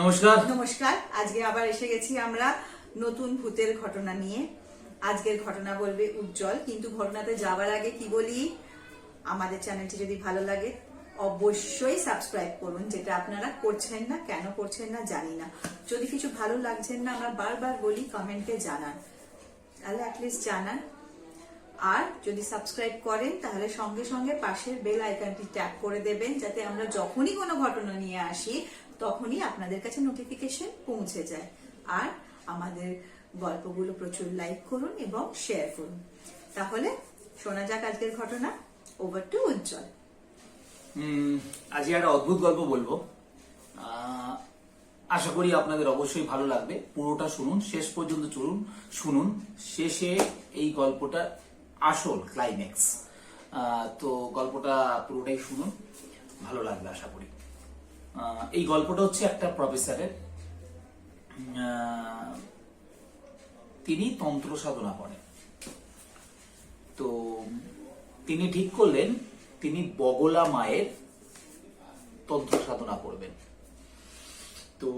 নমস্কার। নমস্কার, আজকে আবার এসে গেছি আমরা নতুন ভূতের ঘটনা নিয়ে। আজকের ঘটনা বলবে উজ্জ্বল, কিন্তু ঘটনাতে আগে কি বলি, আমাদের চ্যানেলটি যদি ভালো লাগে, অবশ্যই সাবস্ক্রাইব করুন, যেটা আপনারা করছেন না, কেন করছেন না জানি না। যদি কিছু ভালো লাগছেন না, আমরা বারবার বলি, কমেন্টে জানান। তাহলে অ্যাটলিস্ট জানান। আর যদি সাবস্ক্রাইব করেন, তাহলে সঙ্গে সঙ্গে পাশের বেল আইকনটি ট্যাপ করে দেবেন, যাতে আমরা যখনই কোনো ঘটনা নিয়ে আসি তখনই আপনাদের কাছে নোটিফিকেশন পৌঁছে যায়। আর আমাদের গল্পগুলো প্রচুর লাইক করুন এবং শেয়ার করুন। তাহলে শোনা যাক আজকের ঘটনা। Over to Ujjwal. আজকে একটা অদ্ভুত গল্প বলব। আশা করি আপনাদের অবশ্যই ভালো লাগবে। পুরোটা শুনুন, শেষ পর্যন্ত চলুন, শুনুন। শেষে এই গল্পটা আসল ক্লাইম্যাক্স তো গল্পটা পুরোটাই শুনুন। ভালো লাগবে আশা করি। এই গল্পটা হচ্ছে একটা প্রফেসরের তিনি তন্ত্র সাধনা করেন। তো তিনি ঠিক করলেন, তিনি বগলা মায়ের তন্ত্র সাধনা করবেন। তো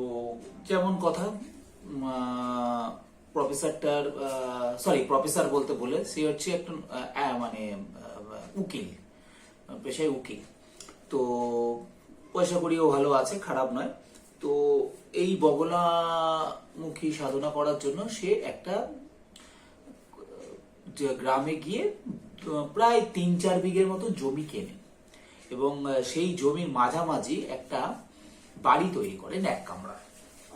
যেমন কথা প্রফেসরটার সরি প্রফেসর বলতে বলে সে হচ্ছে একটা মানে উকিল, পেশায় উকিল। তো পয়সা করিও ভালো আছে, খারাপ নয়। তো এই বগলামুখী সাধনা করার জন্য সে একটা গ্রামে গিয়ে, প্রায় তিন চার বিঘের মতো জমি কেনে। এবং সেই জমির মাঝামাঝি একটা বাড়ি তৈরি করেন এক কামরা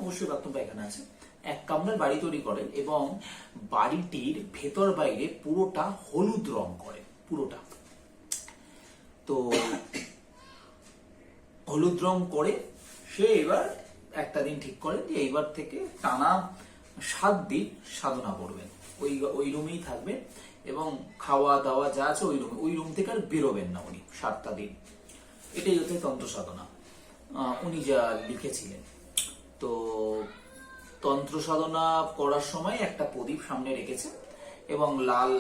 অবশ্যই বাথরুম পায়খানা আছে। এক কামরার বাড়ি তৈরি করেন এবং বাড়িটির ভেতর বাইরে পুরোটা হলুদ রং করেন পুরোটা। তো হলুদ রং করে সে এবার একটা দিন ঠিক করেন যে এইবার থেকে টানা সাত দিন সাধনা করবেন ওই ওই রুমেই থাকবেন এবং খাওয়া দাওয়া যা আছে ওই রুমে, ওই রুম থেকে আর বেরোবেন না উনি সাতটা দিন। এটাই হচ্ছে তন্ত্র সাধনা। উনি যা লিখেছিলেন। তো তন্ত্র সাধনা করার সময় একটা প্রদীপ সামনে রেখেছে এবং লাল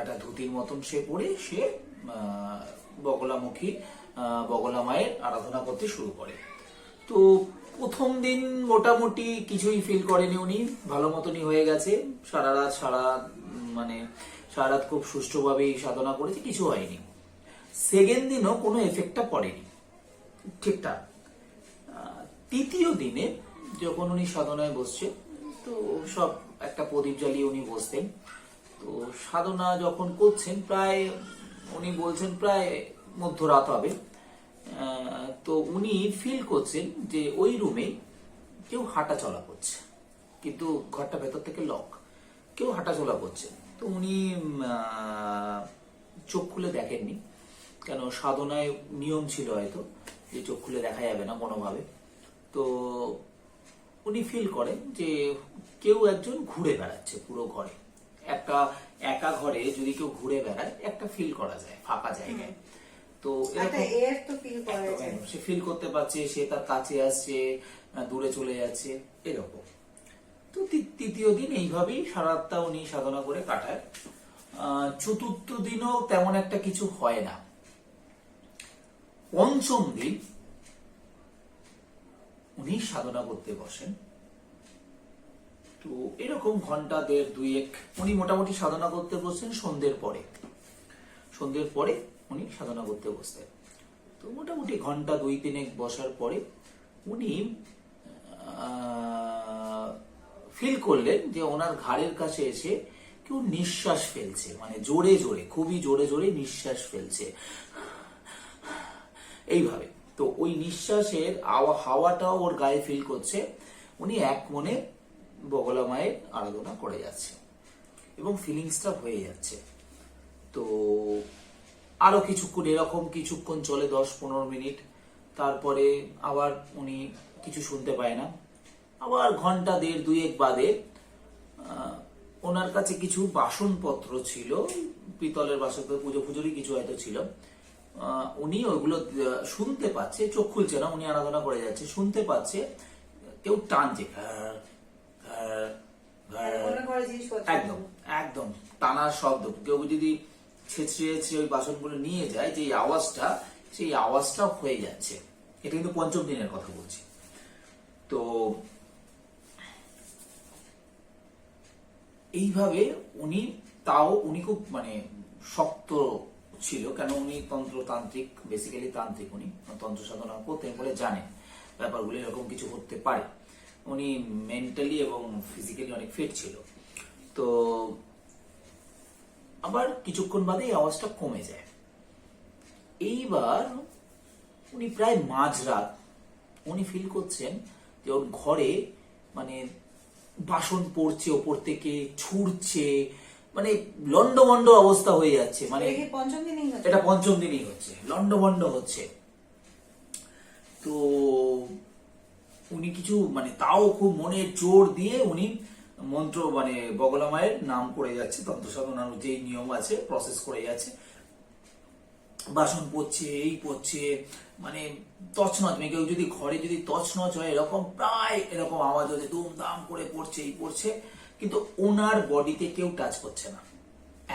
একটা ধুতির মতন সে পরে সে বগলামুখী বগলা মায়ের আরাধনা করতে শুরু করে। তো প্রথম দিন মোটামুটি কিছুই ফিল করেনি উনি। ভালো মতনই হয়ে গেছে। সারা রাত সারা মানে সারা রাত খুব সুষ্ঠুভাবেই সাধনা করেছে, কিছু হয়নি। সেকেন্ড দিনও কোনো এফেক্টটা পড়েনি। ঠিকঠাক। তৃতীয় দিনে যখন উনি সাধনায় বসছে, তো সব একটা প্রদীপ জ্বালিয়ে উনি বসতেন। তো সাধনা যখন করছেন, প্রায় উনি বলছেন প্রায় মধ্যরাত হবে তো উনি ফিল করছেন যে ওই রুমে কেউ হাঁটা চলা করছে, কিন্তু ঘরটা ভেতর থেকে লক কেউ হাঁটা চলা করছে। তো উনি চোখ খুলে দেখেননি, কেন সাধনায় নিয়ম ছিল হয়তো, যে চোখ খুলে দেখা যাবে না কোনোভাবে তো উনি ফিল করেন যে কেউ একজন ঘুরে বেড়াচ্ছে পুরো ঘরে। একটা একা ঘরে যদি কেউ ঘুরে বেড়ায়, একটা ফিল করা যায়, ফাঁকা জায়গায়। তো এর তো ফিল করা যায়। সে ফিল করতে পারছে সে তার কাছে আসছে দূরে চলে যাচ্ছে এরকম। তো তৃতীয় দিন এইভাবেই সারাতটা উনি সাধনা করে কাটায়। চতুর্থ দিনও তেমন একটা কিছু হয় না। পঞ্চম দিন উনি সাধনা করতে বসেন। তো এরকম ঘণ্টা দেড় দুই এক উনি মোটামুটি সাধনা করতে বসেন সন্ধ্যের পরে। সন্ধ্যের পরে উনি সাধনা করতে বসতেন তো মোটামুটি ঘণ্টা দুই তিনেক বসার পরে উনি ফিল করলেন যে ওনার ঘাড়ের কাছে এসে কেউ নিঃশ্বাস ফেলছে মানে জোরে জোরে, খুবই জোরে জোরে নিঃশ্বাস ফেলছে। এইভাবে। তো ওই নিঃশ্বাসের হাওয়াটাও ওর গায়ে ফিল করছে। উনি এক মনে বগলা মায়ের আরাধনা করে যাচ্ছে এবং ফিলিংসটা হয়ে যাচ্ছে। তো আরও কিছুক্ষণ এরকম কিছুক্ষণ চলে দশ পনেরো মিনিট। তারপরে আবার উনি কিছু শুনতে পায় না। আবার ঘণ্টা দেড় দুয়েক বাদে ওনার কাছে কিছু বাসনপত্র ছিল। পিতলের বাসনপত্র পুজো পুজোরই কিছু হয়তো ছিল। উনি ওইগুলো শুনতে পাচ্ছে চোখ খুলছে না উনি আরাধনা করে যাচ্ছে শুনতে পাচ্ছে কেউ টানছে একদম একদম টানার শব্দ। কেউ যদি ছেঁচড়ে ছেঁচড়ে ওই বাসনগুলো নিয়ে যায় যে আওয়াজটা, সেই আওয়াজটা হয়ে যাচ্ছে। এটা কিন্তু পঞ্চম দিনের কথা বলছি। তো এইভাবে উনি তাও, উনি খুব মানে শক্ত ছিল, কেন উনি তন্ত্রতান্ত্রিক বেসিক্যালি তান্ত্রিক উনি, তন্ত্র সাধনা করতেন বলে জানেন। ব্যাপারগুলো এরকম কিছু করতে পারে। উনি মেন্টালি এবং ফিজিক্যালি অনেক ফিট ছিল। তো আবার কিছুক্ষণ বাদে এই আওয়াজটা কমে যায়। এইবার উনি প্রায় মাঝরাত উনি ফিল করছেন যে ওর ঘরে মানে বাসন পড়ছে ওপর থেকে ছুটছে মানে লন্ডমন্ড অবস্থা হয়ে যাচ্ছে। মানে এটা পঞ্চম দিনই হচ্ছে? এটা পঞ্চম দিনই হচ্ছে লন্ডভন্ড হচ্ছে। তো উনি কিছু মানে তাও খুব মনে জোর দিয়ে উনি মন্ত্র মানে বগলা মায়ের নাম করে যাচ্ছে, তন্ত্র সাধনার যেই নিয়ম আছে প্রসেস করে যাচ্ছে। বাসন পড়ছে এই পড়ছে মানে তছনছ মানে কেউ যদি ঘরে যদি তছনছ হয়, এরকম প্রায় এরকম আওয়াজ হচ্ছে দুম দাম করে পড়ছে, এই পড়ছে, কিন্তু ওনার বডিতে কেউ টাচ করছে না।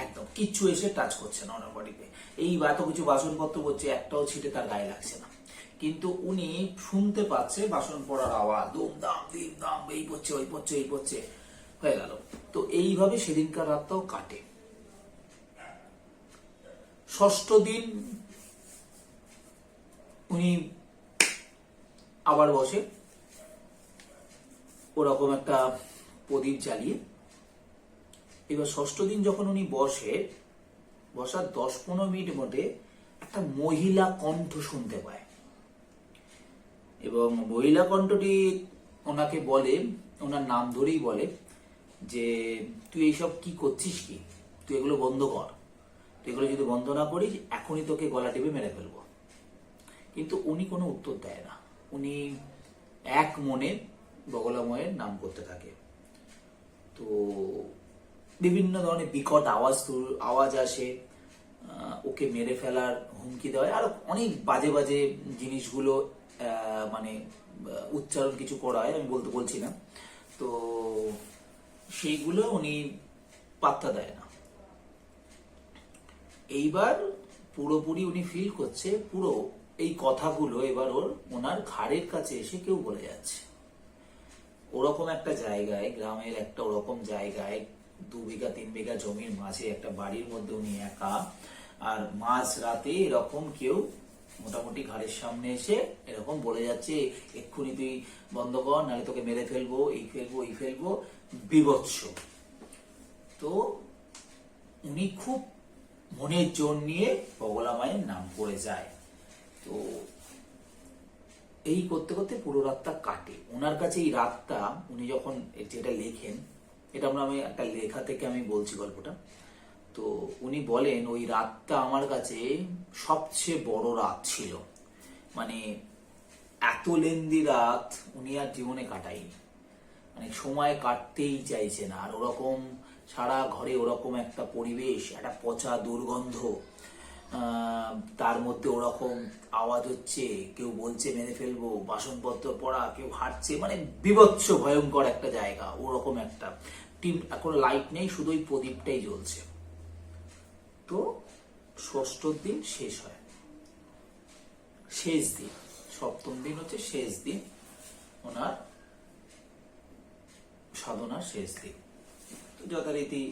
একদম, কিচ্ছু এসে টাচ করছে না ওনার বডিতে। এই এত কিছু বাসনপত্র পড়ছে একটাও ছিটে তার গায়ে লাগছে না। কিন্তু উনি শুনতে পাচ্ছে বাসন পড়ার আওয়াজ দুম দাম দিম দাম এই পড়ছে, ওই পড়ছে, এই পড়ছে। হয়ে গেল। তো এইভাবে সেদিনকার রাতটাও কাটে। ষষ্ঠ দিন উনি আবার বসে ওরকম একটা প্রদীপ জ্বালিয়ে, এবার ষষ্ঠ দিন যখন উনি বসে, বসার দশ পনেরো মিনিট মধ্যে একটা মহিলা কণ্ঠ শুনতে পায়। এবং মহিলা কণ্ঠটি ওনাকে বলে, ওনার নাম ধরেই বলে যে তুই এইসব কি করছিস কি? তুই এগুলো বন্ধ কর। তুই এগুলো যদি বন্ধ না করিস, এখনই তোকে গলা টিপে মেরে ফেলব। কিন্তু উনি কোনো উত্তর দেয় না। উনি এক মনে বগলাময়ের নাম করতে থাকে। তো বিভিন্ন ধরনের বিকট আওয়াজ আওয়াজ আসে। ওকে মেরে ফেলার হুমকি দেওয়া আর অনেক বাজে বাজে জিনিসগুলো মানে উচ্চারণ কিছু করা হয়। আমি বলতে বলছি না। তো সেইগুলো উনি পাত্তা দেয় না। এইবার পুরোপুরি উনি ফিল করছে, পুরো এই কথাগুলো এবার ওর ওনার ঘাড়ের কাছে এসে কেউ বলে যাচ্ছে। ওরকম একটা জায়গায়, গ্রামের একটা ওরকম জায়গায়, দু বিঘা, তিন বিঘা জমির মাঝে একটা বাড়ির মধ্যে উনি একা, আর মাঝ রাতে এরকম কেউ মোটামুটি ঘাড়ের সামনে এসে এরকম বলে যাচ্ছে, এক্ষুনি তুই বন্ধ কর, নাহলে তোকে মেরে ফেলব, এই ফেলব এই ফেলব। বিভৎস। তো উনি খুব মনের জোর নিয়ে বগলা মায়ের নাম করে যায়। তো এই করতে করতে পুরো রাতটা কাটে। ওনার কাছে এই রাতটা, উনি যখন যেটা লেখেন, এটা আমরা আমি একটা লেখা থেকে আমি বলছি গল্পটা। তো উনি বলেন, ওই রাতটা আমার কাছে সবচেয়ে বড় রাত ছিল। মানে এত লেন্দি রাত উনি আর জীবনে কাটায়নি। মানে সময় কাটতেই চাইছে না আর ওরকম সারা ঘরে ওরকম একটা পরিবেশ, একটা পচা দুর্গন্ধ তার মধ্যে ওরকম আওয়াজ হচ্ছে, কেউ বলছে, মেরে ফেলব, বাসনপত্র পড়া, কেউ হাঁটছে। মানে বিভৎস, ভয়ঙ্কর একটা জায়গা, ওরকম একটা। টিম এখন লাইট নেই, শুধু ওই প্রদীপটাই জ্বলছে। তো ষষ্ঠ দিন শেষ হয়। শেষ দিন, সপ্তম দিন হচ্ছে শেষ দিন, ওনার সাধনার শেষ দিন। যথারীতি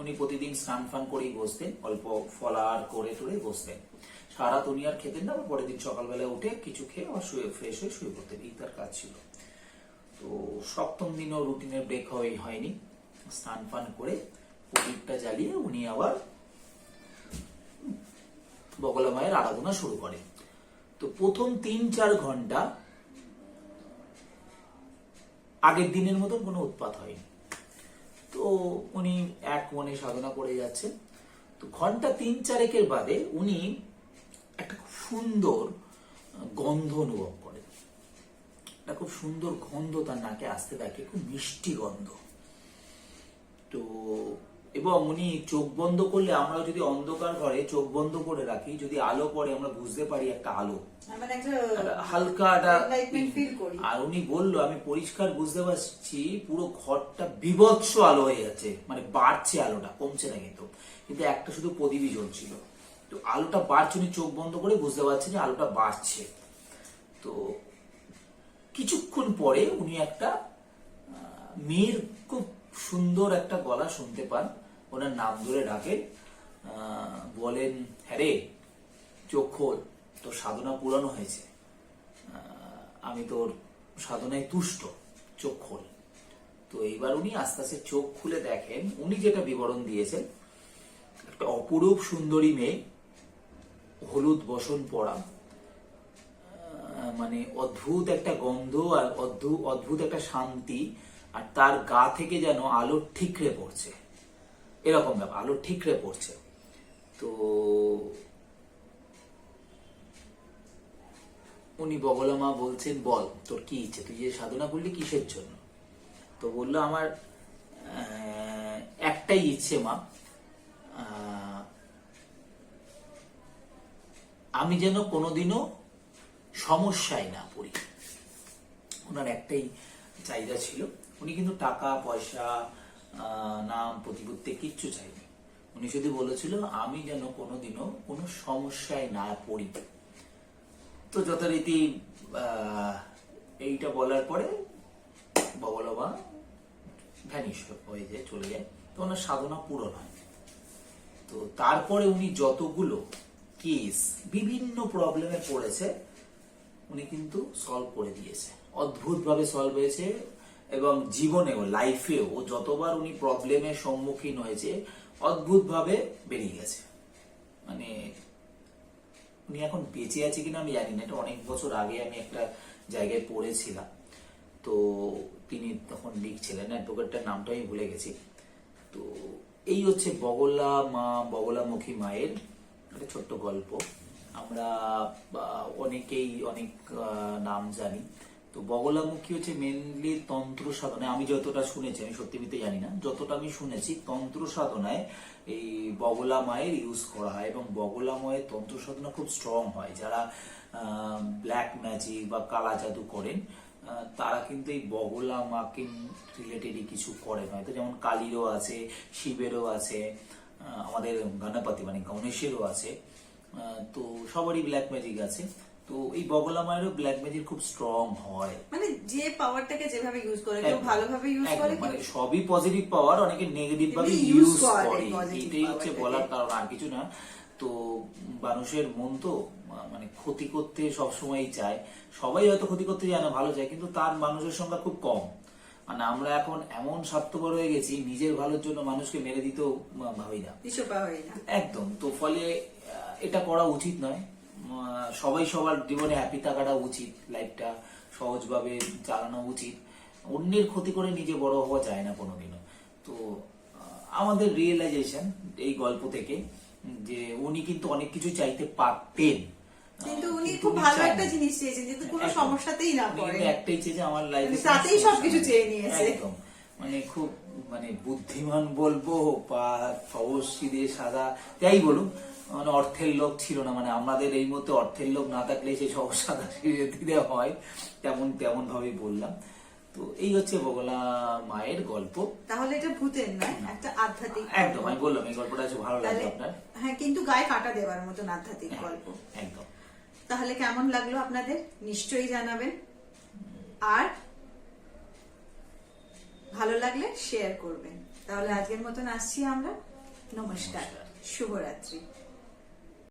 উনি প্রতিদিন স্নান ফান করেই বসতেন, অল্প ফলার করে টরে বসতেন। সারা উনি আর খেতেন না পরের দিন সকালবেলা উঠে কিছু খেয়ে আবার শুয়ে ফ্রেশ হয়ে শুয়ে পড়তেন, এই তার কাজ ছিল। তো সপ্তম দিনও রুটিনের ব্রেক হয়নি। স্নান ফান করে প্রদীপটা জ্বালিয়ে উনি আবার বগলা মায়ের আরাধনা শুরু করে। তো প্রথম তিন চার ঘণ্টা আগের দিনের মতন কোনো উৎপাত হয়নি। তো উনি এক মনে সাধনা করে যাচ্ছেন। তো ঘণ্টা তিন চারেকের বাদে উনি একটা খুব সুন্দর গন্ধ অনুভব করেন। একটা খুব সুন্দর গন্ধ তার নাকে আসতে থাকে, খুব মিষ্টি গন্ধ। তো এবং উনি চোখ বন্ধ করলে আমরা যদি অন্ধকার ঘরে চোখ বন্ধ করে রাখি যদি আলো পড়ে আমরা বুঝতে পারি একটা আলো। মানে হালকা। আর উনি বলল আমি পরিষ্কার বুঝতে পারছি পুরো ঘরটা বিভৎস আলো হয়ে যাচ্ছে মানে বাড়ছে আলোটা কমছে না কিন্তু। কিন্তু একটা শুধু প্রদীপই জ্বলছিল তো আলোটা বাড়ছে উনি চোখ বন্ধ করে বুঝতে পারছে যে আলোটা বাড়ছে। তো কিছুক্ষণ পরে উনি একটা মেয়ের খুব সুন্দর একটা গলা শুনতে পান। ওনার নাম ধরে ডাকেন বলেন হ্যাঁ রে চোখ খোল, তোর সাধনা পুরানো হয়েছে। আমি তোর সাধনায় তুষ্ট, চোখ খোল। তো এইবার উনি আস্তে আস্তে চোখ খুলে দেখেন, উনি যেটা বিবরণ দিয়েছেন, একটা অপরূপ সুন্দরী মেয়ে, হলুদ বসন পরা মানে অদ্ভুত একটা গন্ধ আর অদ্ভুত অদ্ভুত একটা শান্তি, আর তার গা থেকে যেন আলো ঠিকরে পড়ছে। এরকম ব্যাপার, আলো ঠিকরে পড়ছে। তো উনি বগলা মা বলছেন, বল, তোর কি ইচ্ছে? তুই যে সাধনা করলি কিসের জন্য? তো বলল, আমার একটাই ইচ্ছে মা আমি যেন কোনোদিনও সমস্যায় না পড়ি। ওনার একটাই চাহিদা ছিল। উনি কিন্তু টাকা, পয়সা নাম, প্রতিপত্তি কিচ্ছু চাইনি। উনি শুধু বলেছিল, আমি যেন কোনোদিনও কোনো সমস্যায় না পড়ি। তো যথারীতি এইটা বলার পরে ববলবা ভ্যানিশ হয়ে যায়, চলে যায়। তো ওনার সাধনা পূরণ হয় তো তারপরে উনি যতগুলো কেস, বিভিন্ন প্রবলেমে পড়েছে, উনি কিন্তু সলভ করে দিয়েছে। অদ্ভুতভাবে সলভ হয়েছে। এবং জীবনেও লাইফেও যতবার উনি প্রবলেমের সম্মুখীন হয়েছে, অদ্ভুতভাবে বেরিয়ে গেছে। মানে উনি এখন বেঁচে আছে কিনা আমি জানি না। এটা অনেক বছর আগে আমি একটা জায়গায় পড়েছিলাম। তো তিনি তখন লিখছিলেন, অ্যাডভোকেটটার নামটা আমি ভুলে গেছি। তো এই হচ্ছে বগলা মা, বগলামুখী মায়ের একটা ছোট্ট গল্প। আমরা অনেকেই অনেক নাম জানি। তো বগলামুখী হচ্ছে মেনলি তন্ত্র সাধনায়। আমি যতটা শুনেছি, আমি সত্যি মিথ্যে জানি না, যতটা আমি শুনেছি, তন্ত্র সাধনায় এই বগলা মায়ের ইউজ করা হয় এবং বগলা মায়ের তন্ত্র সাধনা খুব স্ট্রং হয়। যারা ব্ল্যাক ম্যাজিক বা কালা জাদু করেন তারা কিন্তু এই বগলা মাকে রিলেটেডই কিছু করেন। হয়তো যেমন কালীরও আছে, শিবেরও আছে আমাদের গণপতি মানে গণেশেরও আছে তো সবারই ব্ল্যাক ম্যাজিক আছে। তো এই বগলা মায়েরও ব্ল্যাক ম্যাজিক খুব স্ট্রং হয়। মানে যে পাওয়ারটাকে যেভাবে ইউজ করে কেউ ভালোভাবে ইউজ করে মানে সবই পজিটিভ পাওয়ার অনেকে নেগেটিভ ভাবে ইউজ করে এটাই হচ্ছে বলার কারণ আর কিছু না। তো মানুষের মন তো মানে ক্ষতি করতে সব সময়ই চায়। সবাই হয়তো ক্ষতি করতে চায় না ভালো চায় কিন্তু তার মানুষের সংখ্যা খুব কম। মানে আমরা এখন এমন স্বার্থপর হয়ে গেছি নিজের ভালোর জন্য মানুষকে মেরে দিতেও ভাবি না। একদম তো ফলে এটা করা উচিত নয়। সবাই সবার জীবনে হ্যাপি থাকাটা উচিত লাইফটা সহজভাবে চালানো উচিত। অন্যের ক্ষতি করে নিজে বড় হওয়া যায় না কোনোদিনও। তো আমাদের রিয়েলাইজেশন এই গল্প থেকে যে উনি কিন্তু অনেক কিছু চাইতে পারতেন কিন্তু উনি খুব ভালো একটা জিনিস চেয়েছেন কিন্তু কোনো সমস্যাতেই না পড়ে। একটাই চেয়েছে আমার লাইফে মানে তাতেই সবকিছু চেয়ে নিয়েছে। একদম। মানে খুব মানে বুদ্ধিমান বলব বা সাদা যাই বলুন মানে অর্থের লোক ছিল না মানে আমাদের এই মুহূর্তে অর্থের লোক না থাকলে সেই সব দিতে হয় তেমন তেমন ভাবেই বললাম। তো এই হচ্ছে বগলা মায়ের গল্প। তাহলে এটা ভূতের নয় একটা আধ্যাত্মিক একদম আমি বললাম এই গল্পটা আছে ভালো তাহলে আপনার। হ্যাঁ কিন্তু গায়ে কাটা দেওয়ার মতন আধ্যাত্মিক গল্প। একদম। তাহলে কেমন লাগল আপনাদের? নিশ্চয়ই জানাবেন। আর ভালো লাগলে শেয়ার করবেন। তাহলে আজকের মতন আসছি আমরা। নমস্কার। নমস্কার। শুভরাত্রি।